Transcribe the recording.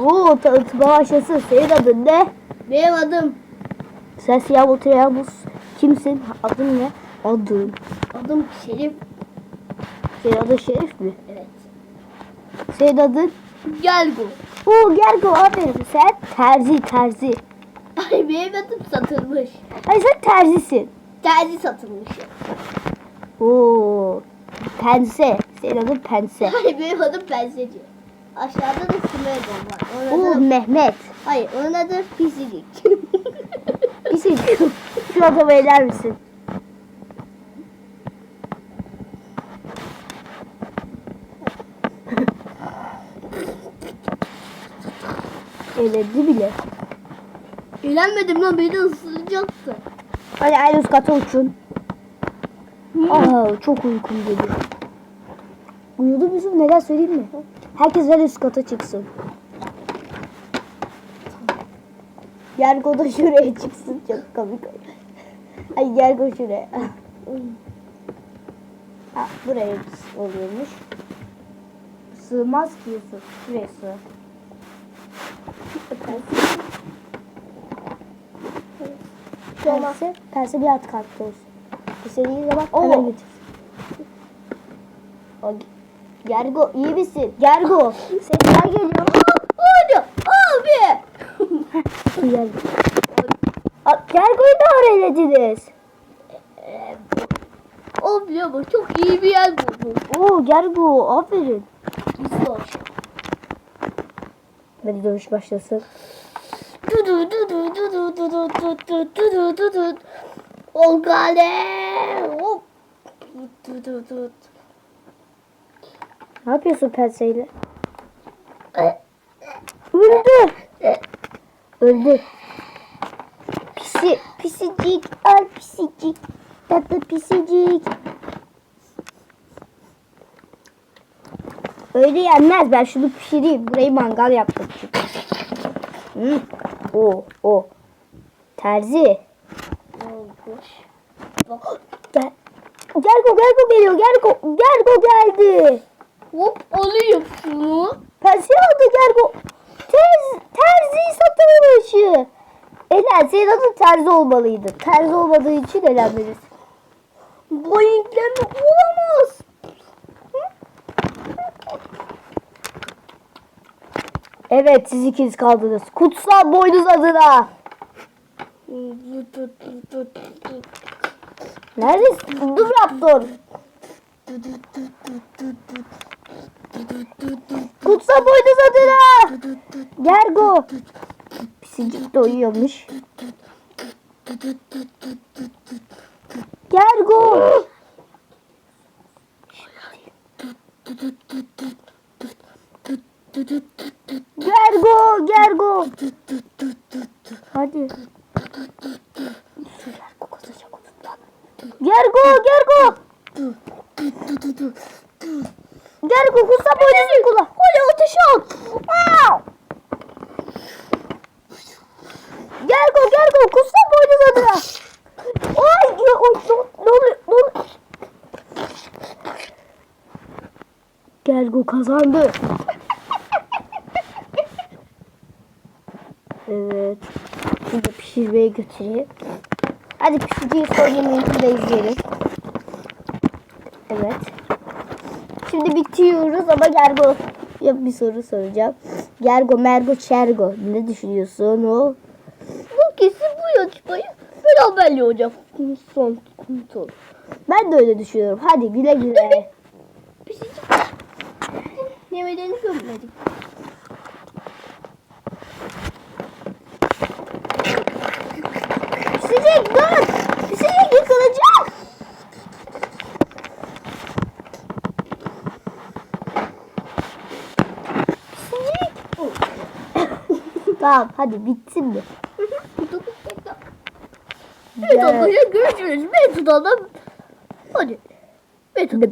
Oo tanıtma başlasın. Senin adın ne? Benim adım. Sen siyah bu kimsin? Adın ne? Adın. Adım Şerif. Senin adın Şerif mi? Evet. Senin adın? Gelgo. Oo Gergo aferin. Sen terzi terzi. Ay benim adım satılmış. Hayır sen terzisin. Terzi satılmış. Oo pense. Senin adın pense. Ay benim adım Penseci. Aşağıda da Sümeyye var. Onun adı... Mehmet. Hayır onun adı Pisicik. Bir şey Şu adamı eler misin? Eledi bile. Eğlenmedim lan beni ısıracaktı. Hadi en üst kata uçun. Aa, çok uykum geliyor. Uyudu musun? Neden söyleyeyim mi? Herkes üst kata çıksın. Gergo da şuraya çıksın. Çok komik. Ay Gergo şuraya. ha, buraya oluyormuş. Sığmaz ki Yusuf. Şuraya sığ. Pense, pense bir alt katta olsun. İstediğin zaman hemen getir. O- Gergo iyi misin? Gergo. Sesler geliyor. Hadi abi. Gergo. Gergo'yu da öğrenediniz. Abi ama çok iyi bir yer buldum. Oo Gergo aferin. Güzel. Hadi dövüş başlasın. Dudu dudu dudu dudu dudu dudu dudu dudu. Olgale. Hop. Dudu dudu. Ne yapıyorsun penseyle? Öldü. Öldü. Pisi, pisicik, al pisicik. Tatlı pisicik. Öyle yenmez. Ben şunu pişireyim. Burayı mangal yaptım. Hı. O, o. Terzi. Gel. Gergo, Gergo geliyor. Gergo, Gergo geldi. Hop alayım şunu. Pense aldı Gergo. Tez, terzi satılmış. Elen senin adın terzi olmalıydı. Terzi olmadığı için elenmelisin. Boyunkleme olamaz. Evet siz ikiniz kaldınız. Kutsal boynuz adına. Neredesin? Dur Raptor. Kutsal boynuz adına. Gergo. Pisicik de uyuyormuş. Gergo. Gergo, Gergo. Hadi. Gergo. Gergo, Gergo. Gergo kutsal boynuzunu kullan. Hadi ateş al. Wow. Gergo, Gergo kutsal boynuz adına. Ay, ya, oy, ne, ne oluyor? Ne oluyor? Gergo kazandı. Evet. Şimdi pişirmeye götüreyim. Hadi pişireceği son yemeğimizi de izleyelim. Evet. Şimdi bitiyoruz ama Gergo ya bir soru soracağım. Gergo, Mergo, Çergo. Ne düşünüyorsun o? Bu kesin bu yarışmayı beraberle olacak. Son son. Ben de öyle düşünüyorum. Hadi güle güle. Yemelerini görmedik. Pisicik dur. Tamam hadi bitsin mi? Metodla görüşürüz. Metodla hadi. Metodla